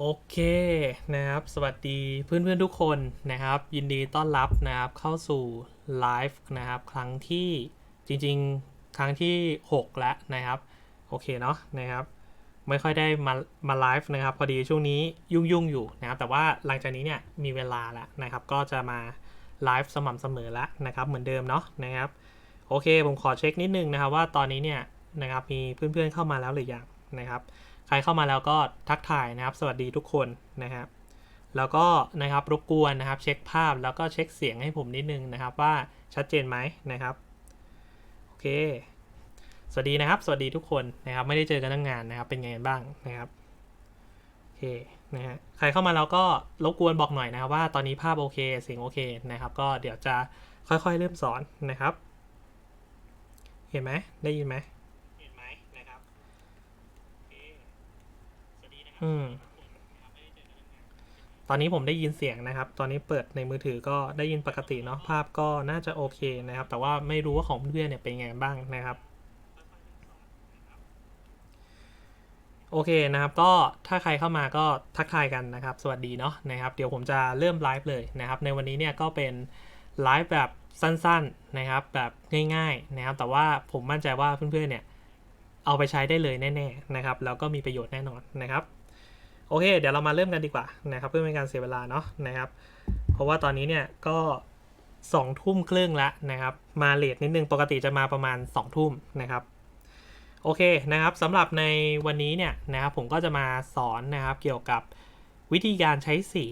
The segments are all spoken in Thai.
โอเคนะครับ สวัสดีเพื่อนๆทุกคนนะครับ ยินดีต้อนรับนะครับเข้าสู่ไลฟ์นะครับ ครั้งที่จริงๆ ครั้งที่ 6 แล้วนะครับ โอเคเนาะนะครับ ไม่ค่อยได้มามาไลฟ์นะครับ พอดีช่วงนี้ยุ่งๆ อยู่นะครับ แต่ว่าหลังจากนี้เนี่ยมีเวลาแล้วนะครับ ก็จะมาไลฟ์สม่ำเสมอแล้วนะครับ เหมือนเดิมเนาะนะครับ โอเค ผมขอเช็คนิดนึงนะครับว่าตอนนี้เนี่ยนะครับมีเพื่อนๆเข้ามาแล้วหรือยังนะครับ ใครเข้ามาแล้วก็ทักทายนะครับ สวัสดีทุกคนนะครับแล้วก็นะครับรบกวนนะครับ เช็คภาพแล้วก็เช็คเสียงให้ผมนิดนึงนะครับ ว่าชัดเจนไหมนะครับโอเค สวัสดีนะครับ สวัสดีทุกคนนะครับ ไม่ได้เจอกันตั้งนานนะครับ เป็นไงกันบ้างนะครับโอเคนะฮะใครเข้ามาแล้วก็รบกวนบอกหน่อยนะครับ ว่าตอนนี้ภาพโอเคเสียงโอเคนะครับ ก็เดี๋ยวจะค่อยๆเริ่มสอนนะครับ เห็นไหมได้ยินไหมนะครับ อืม ตอนนี้ผมได้ยินเสียงนะครับ ตอนนี้เปิดในมือถือก็ได้ยินปกติเนาะ ภาพก็น่าจะโอเคนะครับ แต่ว่าไม่รู้ว่าของเพื่อนเนี่ยเป็นไงบ้างนะครับโอเคนะครับก็ถ้าใครเข้ามาก็ทักทายกันนะครับ สวัสดีเนาะนะครับ เดี๋ยวผมจะเริ่มไลฟ์เลยนะครับ ในวันนี้เนี่ยก็เป็นไลฟ์แบบสั้นๆนะครับ แบบง่าย ๆนะครับ แต่ว่าผมมั่นใจว่าเพื่อนๆเนี่ยเอาไปใช้ได้เลยแน่ ๆนะครับ แล้วก็มีประโยชน์แน่นอนนะครับ โอเค เดี๋ยวเรามาเริ่มกันดีกว่านะครับเพื่อไม่เป็นการเสียเวลาเนาะนะครับ เพราะว่าตอนนี้เนี่ยก็สองทุ่มครึ่งแล้วนะครับ มาเลทนิดนึงปกติจะมาประมาณ2องทุ่มนะครับโอเคนะครับสำหรับในวันนี้เนี่ยนะครับผมก็จะมาสอนนะครับเกี่ยวกับวิธีการใช้สี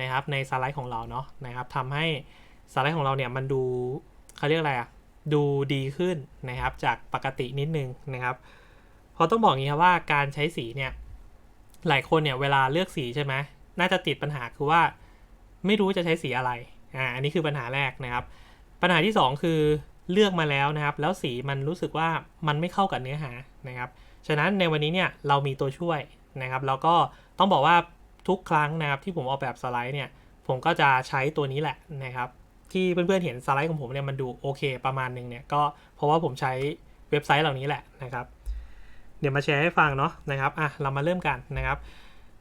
นะครับในสไลด์ของเราเนาะนะครับทำให้สไลด์ของเราเนี่ยมันดูเขาเรียกอะไรอะดูดีขึ้นนะครับจากปกตินิดนึงนะครับเพราะต้องบอกงี้ครับว่าการใช้สีเนี่ย หลายคนเนี่ยเวลาเลือกสีใช่ไหมน่าจะติดปัญหาคือว่า ไม่รู้จะใช้สีอะไรอ่าอันนี้คือปัญหาแรกนะครับ ปัญหาที่ 2 คือเลือกมาแล้วนะครับ แล้วสีมันรู้สึกว่ามันไม่เข้ากับเนื้อหานะครับ ฉะนั้นในวันนี้เนี่ยเรามีตัวช่วยนะครับ แล้วก็ต้องบอกว่าทุกครั้งนะครับที่ผมออกแบบสไลด์เนี่ยผมก็จะใช้ตัวนี้แหละนะครับที่เพื่อนๆเห็นสไลด์ของผมเนี่ยมันดูโอเคประมาณหนึงเนี่ยก็เพราะว่าผมใช้เว็บไซต์เหล่านี้แหละนะครับ เดี๋ยวมาแชร์ให้ฟังเนาะนะครับอะเรามาเริ่มกันนะครับ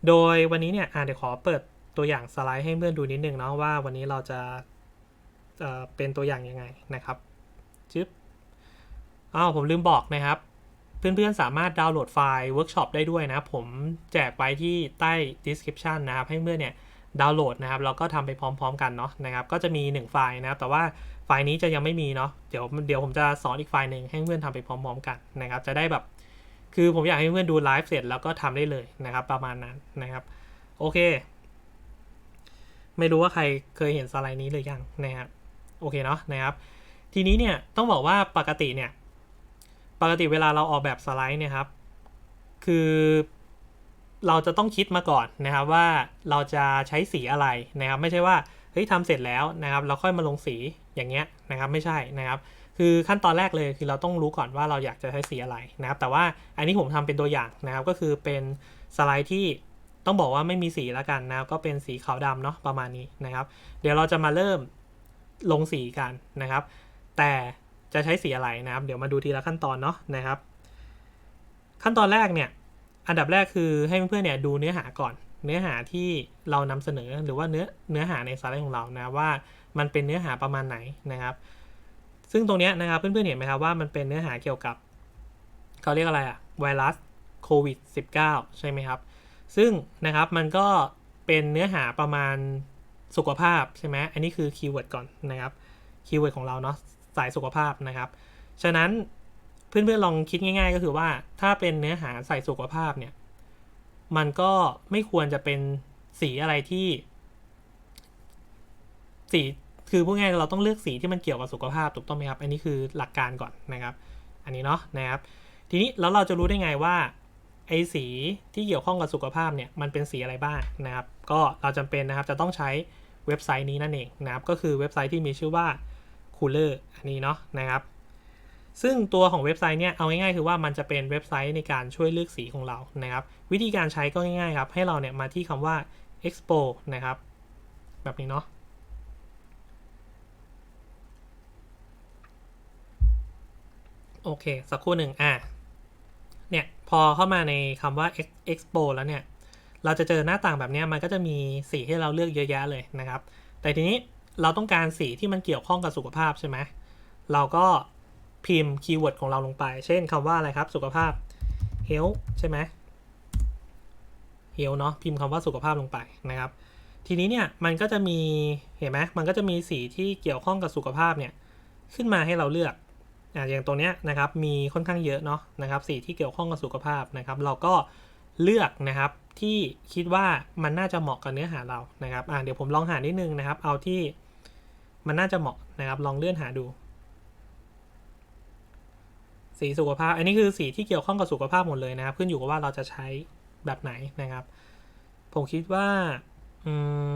โดยวันนี้เนี่ยอะเดี๋ยวขอเปิดตัวอย่างสไลด์ให้เพื่อนดูนิดนึงเนาะว่าวันนี้เราจะเอ่อเป็นตัวอย่างยังไงนะครับจึ๊บอ้าวผมลืมบอกนะครับ เพื่อนๆสามารถดาวน์โหลดไฟล์เวิร์กช็อปได้ด้วยนะ ผมแจกไว้ที่ใต้ description นะครับ ให้เพื่อนเนี่ยดาวน์โหลดนะครับแล้วก็ทำไปพร้อม ๆ กันเนาะนะครับ ก็จะมี 1 ไฟล์นะครับแต่ว่าไฟล์นี้จะยังไม่มีเนาะเดี๋ยวเดี๋ยวผมจะสอนอีกไฟล์หนึ่งให้เพื่อนทำไปพร้อม ๆ กันนะครับ จะได้แบบ คือผมอยากให้เพื่อนดูไลฟ์เสร็จแล้วก็ทำได้เลยนะครับ ประมาณนั้นนะครับ โอเค ไม่รู้ว่าใครเคยเห็นสไลด์นี้หรือยังนะครับโอเคเนาะนะครับ ทีนี้เนี่ยต้องบอกว่าปกติเนี่ย ปกติเวลาเราออกแบบสไลด์เนี่ยครับ คือเราจะต้องคิดมาก่อนนะครับว่าเราจะใช้สีอะไรนะครับ ไม่ใช่ว่าเฮ้ยทำเสร็จแล้วนะครับ เราค่อยมาลงสีอย่างเงี้ยนะครับ ไม่ใช่นะครับ คือขั้นตอนแรกเลยคือเราต้องรู้ก่อนว่าเราอยากจะใช้สีอะไรนะครับแต่ว่าอันนี้ผมทำเป็นตัวอย่างนะครับก็คือเป็นสไลด์ที่ต้องบอกว่าไม่มีสีแล้วกันนะครับก็เป็นสีขาวดำเนาะประมาณนี้นะครับ เดี๋ยวเราจะมาเริ่มลงสีกันนะครับ แต่จะใช้สีอะไรนะครับ เดี๋ยวมาดูทีละขั้นตอนเนาะนะครับ ขั้นตอนแรกเนี่ยอันดับแรกคือให้เพื่อนๆเนี่ยดูเนื้อหาก่อน เนื้อหาที่เรานำเสนอหรือว่าเนื้อเนื้อหาในสไลด์ของเรานะว่ามันเป็นเนื้อหาประมาณไหนนะครับ ซึ่งตรงนี้นะครับเพื่อนๆเห็นไหมครับว่ามันเป็นเนื้อหาเกี่ยวกับเขาเรียกอะไรอะไวรัสโควิด -19 ใช่ไหมครับ ซึ่งนะครับมันก็เป็นเนื้อหาประมาณสุขภาพใช่ไหมอันนี้คือคีย์เวิร์ดก่อนนะครับคีย์เวิร์ดของเราเนาะสายสุขภาพนะครับ ฉะนั้นเพื่อนๆลองคิดง่าย ๆ ก็คือว่าถ้าเป็นเนื้อหาใส่สุขภาพเนี่ยมันก็ไม่ควรจะเป็นสีอะไรที่ สี คือพูดง่ายเราต้องเลือกสีที่มันเกี่ยวกับสุขภาพถูกต้องไหมครับ อันนี้คือหลักการก่อนนะครับ อันนี้เนาะนะครับ ทีนี้แล้วเราจะรู้ได้ไงว่าไอ้สีที่เกี่ยวข้องกับสุขภาพเนี่ยมันเป็นสีอะไรบ้างนะครับ ก็เราจำเป็นนะครับจะต้องใช้เว็บไซต์นี้นั่นเองนะครับ ก็คือเว็บไซต์ที่มีชื่อว่า Cooler อันนี้เนาะนะครับ ซึ่งตัวของเว็บไซต์เนี่ยเอาง่ายๆคือว่ามันจะเป็นเว็บไซต์ในการช่วยเลือกสีของเรานะครับ วิธีการใช้ก็ง่ายๆครับให้เราเนี่ยมาที่คำว่า expo นะครับ แบบนี้เนาะ โอเค สักครู่หนึ่งอะเนี่ย พอเข้ามาในคำว่า expo แล้วเนี่ย เราจะเจอหน้าต่างแบบนี้มันก็จะมีสีให้เราเลือกเยอะแยะเลยนะครับ แต่ทีนี้เราต้องการสีที่มันเกี่ยวข้องกับสุขภาพใช่ไหมเราก็พิมพ์คีย์เวิร์ดของเราลงไป เช่นคำว่าอะไรครับ สุขภาพ health ใช่ไหม health เนาะพิมพ์คำว่าสุขภาพลงไปนะครับ ทีนี้เนี่ยมันก็จะมีเห็นไหมมันก็จะมีสีที่เกี่ยวข้องกับสุขภาพเนี่ยขึ้นมาให้เราเลือก อ่าอย่างตัวเนี้ยนะครับมีค่อนข้างเยอะเนาะนะครับสีที่เกี่ยวข้องกับสุขภาพนะครับ เราก็เลือกนะครับที่คิดว่ามันน่าจะเหมาะกับเนื้อหาเรานะครับอ่าเดี๋ยวผมลองหานิดนึงนะครับ เอาที่มันน่าจะเหมาะนะครับ ลองเลื่อนหาดู สีสุขภาพ อันนี้คือสีที่เกี่ยวข้องกับสุขภาพหมดเลยนะครับ ขึ้นอยู่กับว่าเราจะใช้แบบไหนนะครับ ผมคิดว่าอืม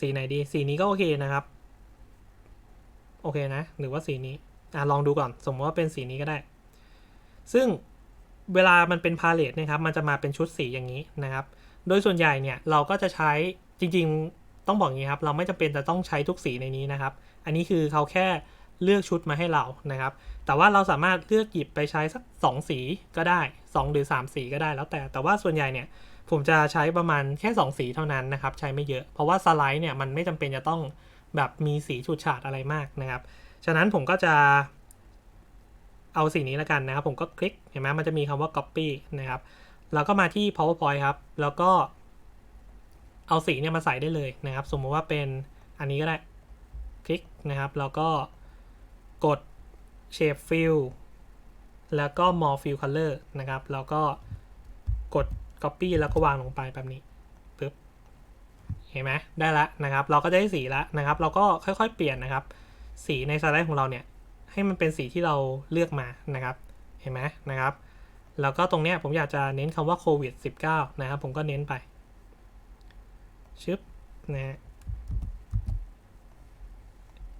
สีไหนดี สีนี้ก็โอเคนะครับ โอเคนะ หรือว่าสีนี้ อะลองดูก่อน สมมติว่าเป็นสีนี้ก็ได้ ซึ่งเวลามันเป็นพาเลตนะครับ มันจะมาเป็นชุดสีอย่างนี้นะครับ โดยส่วนใหญ่เนี่ยเราก็จะใช้จริงๆต้องบอกอย่างนี้ครับ เราไม่จำเป็นจะต้องใช้ทุกสีในนี้นะครับ อันนี้คือเขาแค่เลือกชุดมาให้เรานะครับ แต่ว่าเราสามารถเลือกหยิบไปใช้สัก 2 สีก็ได้ 2 หรือ 3 สีก็ได้แล้วแต่ แต่ว่าส่วนใหญ่เนี่ยผมจะใช้ประมาณแค่ 2 สีเท่านั้นนะครับ ใช้ไม่เยอะ เพราะว่าสไลด์เนี่ยมันไม่จำเป็นจะต้องแบบมีสีฉูดฉาดอะไรมากนะครับ ฉะนั้นผมก็จะเอาสีนี้แล้วกันนะครับ ผมก็คลิกเห็นไหมมันจะมีคำว่า copy นะครับ แล้วก็มาที่ powerpoint ครับ แล้วก็เอาสีเนี่ยมาใส่ได้เลยนะครับ สมมติว่าเป็นอันนี้ก็ได้คลิกนะครับ แล้วก็กด shape fill แล้วก็ more fill color นะครับ แล้วก็กด copy แล้วก็วางลงไปแบบนี้ปึ๊บเห็นไหมได้แล้วนะครับ เราก็ได้สีแล้วนะครับ เราก็ค่อยๆ เปลี่ยนนะครับ สีในสไลด์ของเราเนี่ยให้มันเป็นสีที่เราเลือกมานะครับเห็นไหมนะครับแล้วก็ตรงเนี้ยผมอยากจะเน้นคำว่าโควิด -19 นะครับผมก็เน้นไปชึบนะ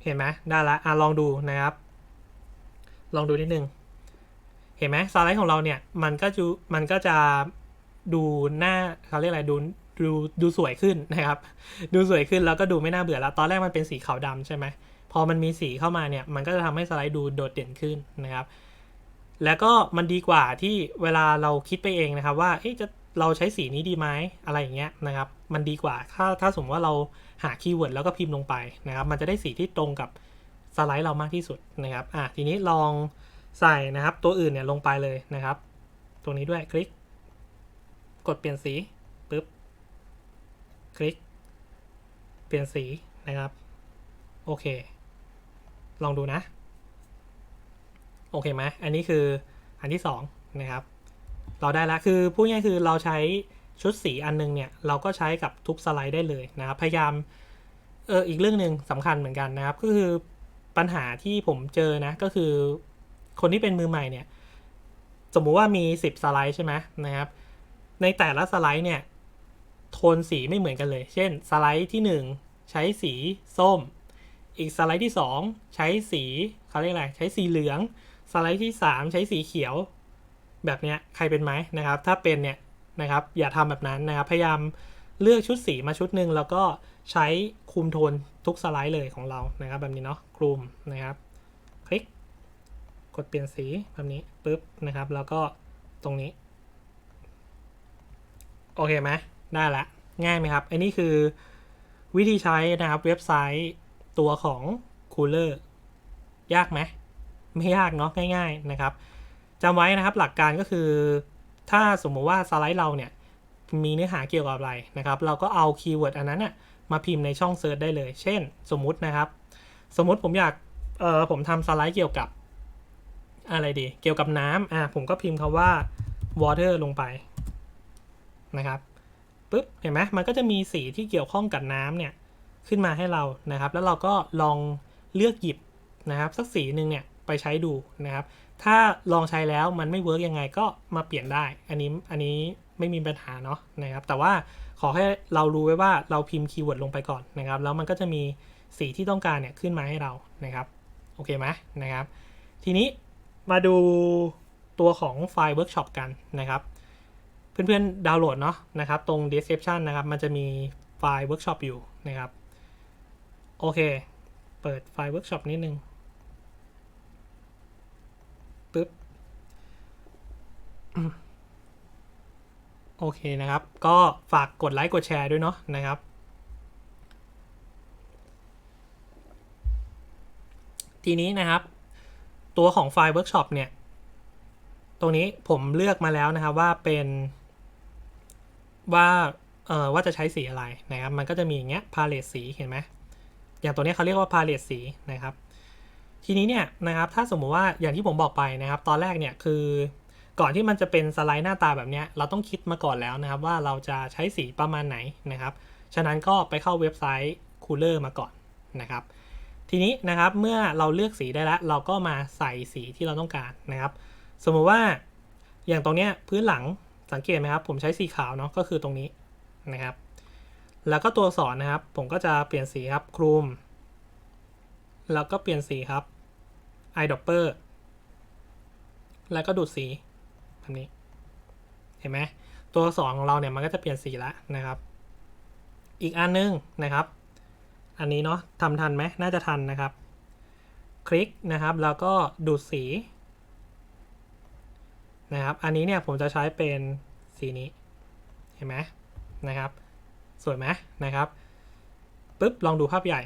เห็นไหมได้ละอะลองดูนะครับ ลองดูนิดนึงเห็นไหมสไลด์ของเราเนี่ยมันก็จะมันก็จะดูหน้าเขาเรียกอะไรดูดูดูสวยขึ้นนะครับ ดูสวยขึ้นแล้วก็ดูไม่น่าเบื่อแล้ว ตอนแรกมันเป็นสีขาวดำใช่ไหม พอมันมีสีเข้ามาเนี่ยมันก็จะทำให้สไลด์ดูโดดเด่นขึ้นนะครับ แล้วก็มันดีกว่าที่เวลาเราคิดไปเองนะครับ ว่าเอ๊ะจะเราใช้สีนี้ดีไหมอะไรอย่างเงี้ยนะครับ มันดีกว่าถ้าถ้าสมมติว่าเราหาคีย์เวิร์ดแล้วก็พิมพ์ลงไปนะครับ มันจะได้สีที่ตรงกับสไลด์เรามากที่สุดนะครับอะทีนี้ลองใส่นะครับตัวอื่นเนี่ยลงไปเลยนะครับ ตรงนี้ด้วยคลิก กดเปลี่ยนสีปุ๊บคลิก เปลี่ยนสีนะครับ โอเค ลองดูนะ โอเคไหมอันนี้คืออันที่สองนะครับ เราได้แล้วคือพูดง่ายคือเราใช้ชุดสีอันนึงเนี่ย เราก็ใช้กับทุกสไลด์ได้เลยนะครับ พยายามเอออีกเรื่องหนึ่งสำคัญเหมือนกันนะครับ ก็คือปัญหาที่ผมเจอนะก็คือคนที่เป็นมือใหม่เนี่ย สมมุติว่ามี 10 สไลด์ใช่ไหมนะครับ ในแต่ละสไลด์เนี่ยโทนสีไม่เหมือนกันเลย เช่น สไลด์ที่ 1 ใช้สีส้ม อีกสไลด์ที่ 2 ใช้สีเขาเรียกอะไรใช้สีเหลือง สไลด์ที่ 3 ใช้สีเขียว แบบเนี้ยใครเป็นไหมนะครับ ถ้าเป็นเนี่ยนะครับอย่าทำแบบนั้นนะครับ พยายามเลือกชุดสีมาชุดหนึ่งแล้วก็ใช้คุมโทนทุกสไลด์เลยของเรานะครับ แบบนี้เนาะคลุมนะครับ คลิก กดเปลี่ยนสีแบบนี้ปุ๊บนะครับ แล้วก็ตรงนี้ โอเคไหมได้ละ ง่ายไหมครับ อันนี้คือวิธีใช้นะครับเว็บไซต์ ตัวของ Cooler ยากไหมไม่ยากเนาะง่าย ๆนะครับจำไว้นะครับหลักการก็คือ ถ้าสมมติว่าสไลด์เราเนี่ยมีเนื้อหาเกี่ยวกับอะไรนะครับ เราก็เอาคีย์เวิร์ดอันนั้นน่ะมาพิมพ์ในช่องเซิร์ชได้เลย เช่น สมมุตินะครับ สมมุติผมอยากเออผมทำสไลด์เกี่ยวกับอะไรดี เกี่ยวกับน้ำอะผมก็พิมพ์คำว่า water ลงไปนะครับปุ๊บเห็นไหมมันก็จะมีสีที่เกี่ยวข้องกับน้ำเนี่ย ขึ้นมาให้เรานะครับ แล้วเราก็ลองเลือกหยิบนะครับ สักสีหนึ่งเนี่ยไปใช้ดูนะครับ ถ้าลองใช้แล้วมันไม่เวิร์กยังไงก็มาเปลี่ยนได้ อันนี้อันนี้ไม่มีปัญหาเนาะนะครับ แต่ว่าขอให้เรารู้ไว้ว่าเราพิมพ์คีย์เวิร์ดลงไปก่อนนะครับ แล้วมันก็จะมีสีที่ต้องการเนี่ยขึ้นมาให้เรานะครับโอเคไหมนะครับ ทีนี้มาดูตัวของไฟล์เวิร์กช็อปกันนะครับ เพื่อนๆดาวน์โหลดเนาะนะครับ ตรง description นะครับ มันจะมีไฟล์เวิร์กช็อปอยู่นะครับ โอเค เปิดไฟล์เวิร์กช็อปนิดนึงปึ๊บโอโอเคนะครับ ก็ฝากกดไลค์กดแชร์ด้วยเนาะนะครับ ทีนี้นะครับ ตัวของไฟล์เวิร์กช็อปเนี่ย ตรงนี้ผมเลือกมาแล้วนะครับว่าเป็นว่าเอ่อว่าจะใช้สีอะไรนะครับ มันก็จะมีอย่างเงี้ยพาเลตสีเห็นไหม อย่างตัวนี้เขาเรียกว่าพาเลตสีนะครับ ทีนี้เนี่ยนะครับถ้าสมมุติว่าอย่างที่ผมบอกไปนะครับ ตอนแรกเนี่ยคือก่อนที่มันจะเป็นสไลด์หน้าตาแบบนี้เราต้องคิดมาก่อนแล้วนะครับ ว่าเราจะใช้สีประมาณไหนนะครับ ฉะนั้นก็ไปเข้าเว็บไซต์ Cooler มาก่อนนะครับ ทีนี้นะครับเมื่อเราเลือกสีได้แล้ว เราก็มาใส่สีที่เราต้องการนะครับ สมมุติว่าอย่างตรงเนี้ยพื้นหลังสังเกตไหมครับ ผมใช้สีขาวเนาะก็คือตรงนี้นะครับ แล้วก็ตัวสอักษรนะครับ ผมก็จะเปลี่ยนสีครับคลุม แล้วก็เปลี่ยนสีครับ eyedropper แล้วก็ดูดสีแบบนี้ เห็นไหมตัวสอักษรของเราเนี่ยมันก็จะเปลี่ยนสีแล้วนะครับ อีกอันนึงนะครับ อันนี้เนาะทำทันไหมน่าจะทันนะครับ คลิกนะครับ แล้วก็ดูดสีนะครับ อันนี้เนี่ยผมจะใช้เป็นสีนี้ เห็นไหมนะครับ สวยไหมนะครับปุ๊บลองดูภาพใหญ่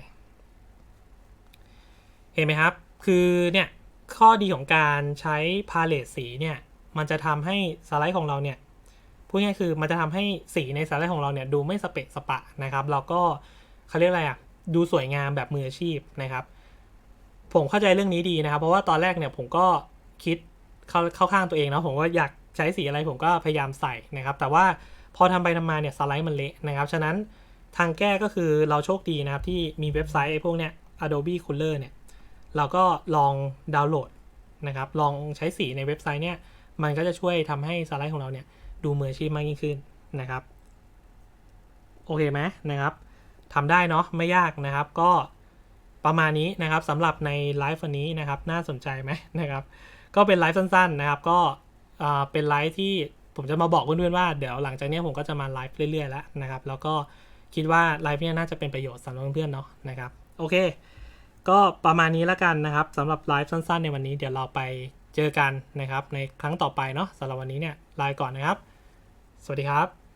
เห็นไหมครับ คือเนี่ยข้อดีของการใช้พาเลตสีเนี่ยมันจะทำให้สไลด์ของเราเนี่ยพูดง่ายๆคือมันจะทำให้สีในสไลด์ของเราเนี่ยดูไม่สเปะสปะนะครับแล้วก็เขาเรียกอะไรอะดูสวยงามแบบมืออาชีพนะครับ ผมเข้าใจเรื่องนี้ดีนะครับ เพราะว่าตอนแรกเนี่ยผมก็คิดเข้าเข้าข้างตัวเองนะผมว่าอยากใช้สีอะไรผมก็พยายามใส่นะครับ แต่ว่า พอทำไปทำมาเนี่ยสไลด์มันเละนะครับ ฉะนั้นทางแก้ก็คือเราโชคดีนะครับ ที่มีเว็บไซต์พวกเนี้ย Adobe Cooler เนี่ย เราก็ลองดาวน์โหลดนะครับ ลองใช้สีในเว็บไซต์เนี่ย มันก็จะช่วยทำให้สไลด์ของเราเนี่ย ดูมืออาชีพมากยิ่งขึ้นนะครับ โอเคไหมนะครับทำได้เนาะไม่ยากนะครับ ก็ประมาณนี้นะครับสำหรับในไลฟ์วันนี้นะครับ น่าสนใจไหมนะครับ ก็เป็นไลฟ์สั้น ๆนะครับ ก็เป็นไลฟ์ที่ ผมจะมาบอกเพื่อนๆว่าเดี๋ยวหลังจากนี้ผมก็จะมาไลฟ์เรื่อยๆแล้วนะครับ แล้วก็คิดว่าไลฟ์เนี้ยน่าจะเป็นประโยชน์สำหรับเพื่อนๆเนาะนะครับโอเค ก็ประมาณนี้แล้วกันนะครับสำหรับไลฟ์สั้นๆ ในวันนี้เดี๋ยวเราไปเจอกันนะครับในครั้งต่อไปเนาะสำหรับวันนี้เนี่ยลาก่อนนะครับ สวัสดีครับ